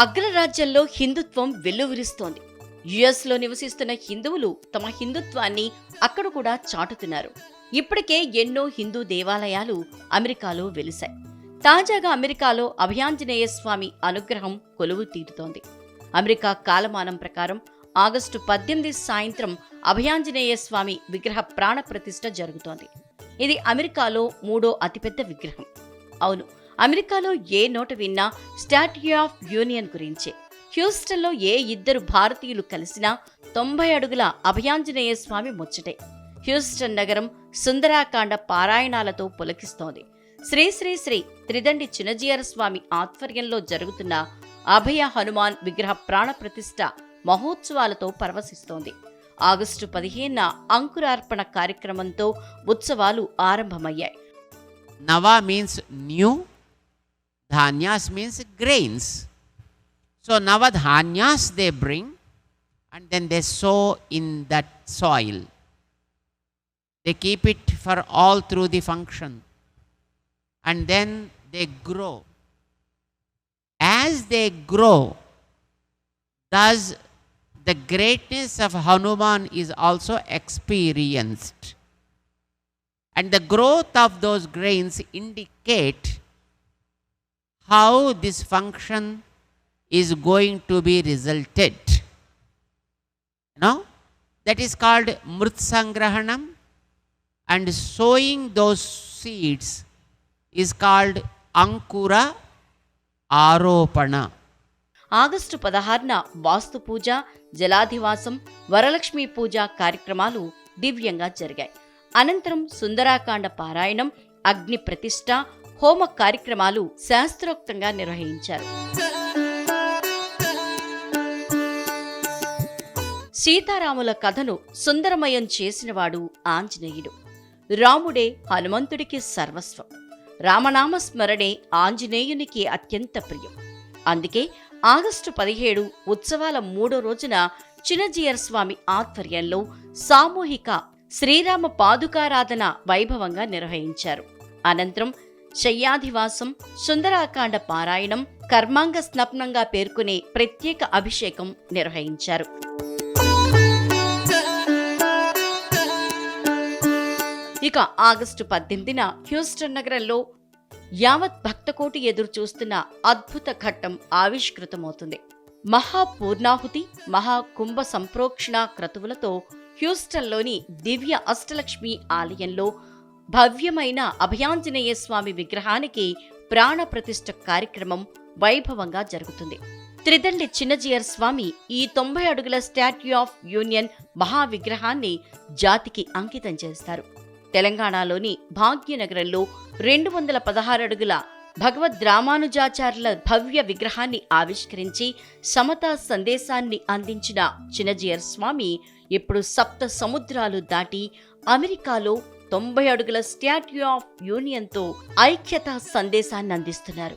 అగ్రరాజ్యంలో హిందుత్వం వెల్లువిరుస్తోంది. యుఎస్లో నివసిస్తున్న హిందువులు తమ హిందుత్వాన్ని అక్కడ కూడా చాటుతున్నారు. ఇప్పటికే ఎన్నో హిందూ దేవాలయాలు అమెరికాలో వెలిశాయి. తాజాగా అమెరికాలో అభయాంజనేయ స్వామి అనుగ్రహం కొలువు తీరుతోంది. అమెరికా కాలమానం ప్రకారం ఆగస్టు పద్దెనిమిది సాయంత్రం అభయాంజనేయ స్వామి విగ్రహ ప్రాణ ప్రతిష్ఠ జరుగుతోంది. ఇది అమెరికాలో మూడో అతిపెద్ద విగ్రహం. అవును అమెరికాలో ఏ నోట విన్నా స్టాట్యూ ఆఫ్ యూనియన్ గురించే. హ్యూస్టన్లో ఏ ఇద్దరు భారతీయులు కలిసినా తొంభై అడుగుల అభయాంజనేయ స్వామి ముచ్చటే. హ్యూస్టన్ నగరం సుందరాకాండ పారాయణాలతో పులకిస్తోంది. శ్రీ శ్రీ శ్రీ త్రిదండి చినజీయర స్వామి ఆధ్వర్యంలో జరుగుతున్న అభయ హనుమాన్ విగ్రహ ప్రాణ ప్రతిష్ట మహోత్సవాలతో పరవశిస్తోంది. ఆగస్టు పదిహేనున అంకురార్పణ కార్యక్రమంతో ఉత్సవాలు ఆరంభమయ్యాయి. నవా means new dhanyas means grains. So navadhanyas they bring and then they sow in that soil. They keep it for all through the function and then they grow. As they grow, thus the greatness of Hanuman is also experienced and the growth of those grains indicate how this function is going to be resulted you know that is called mrutsangrahanam and sowing those seeds is called ankura aropana August పదహారున వాస్తు పూజ జలాధివాసం వరలక్ష్మి పూజ కార్యక్రమాలు దివ్యంగా జరిగాయి అనంతరం సుందరాకాండ పారాయణం అగ్ని ప్రతిష్ట హోమ కార్యక్రమాలు శాస్త్రోక్తంగా నిర్వహించారు. సీతారాముల కథను సుందరమయం చేసినవాడు ఆంజనేయుడు. రాముడే హనుమంతుడికి సర్వస్వం. రామనామ స్మరణే ఆంజనేయునికి అత్యంత ప్రియం. అందుకే ఆగస్టు పదిహేడు ఉత్సవాల మూడో రోజున చినజీయర్ స్వామి ఆధ్వర్యంలో సామూహిక శ్రీరామ పాదుకారాధన వైభవంగా నిర్వహించారు. అనంతరం శయ్యాధివాసం సుందరాకాండ పారాయణం కర్మాంగ స్నప్నంగా పేర్కొనే ప్రత్యేక అభిషేకం నిర్వహించారు. ఇక ఆగస్టు పద్దెనిమిదిన హ్యూస్టన్ నగరంలో యావత్ భక్తకోటి ఎదురు చూస్తున్న అద్భుత ఘట్టం ఆవిష్కృతమవుతుంది. మహాపూర్ణాహుతి మహాకుంభ సంప్రోక్షణ క్రతువులతో హ్యూస్టన్లోని దివ్య అష్టలక్ష్మి ఆలయంలో భవ్యమైన అభయాంజనేయ స్వామి విగ్రహానికి ప్రాణ ప్రతిష్ఠ కార్యక్రమం వైభవంగా జరుగుతుంది. త్రిదండి చిన్నజీయర్ స్వామి ఈ తొంభై అడుగుల స్టాట్యూ ఆఫ్ యూనియన్ మహావిగ్రహాన్ని జాతికి అంకితం చేస్తారు. తెలంగాణలోని భాగ్యనగరంలో రెండు వందల పదహారు అడుగుల భగవద్ రామానుజాచార్యుల భవ్య విగ్రహాన్ని ఆవిష్కరించి సమతా సందేశాన్ని అందించిన చిన్నజీయర్ స్వామి ఇప్పుడు సప్త సముద్రాలు దాటి అమెరికాలో తొంభై అడుగుల స్టాట్యూ ఆఫ్ యూనియన్తో ఐక్యతా సందేశాన్ని అందిస్తున్నారు.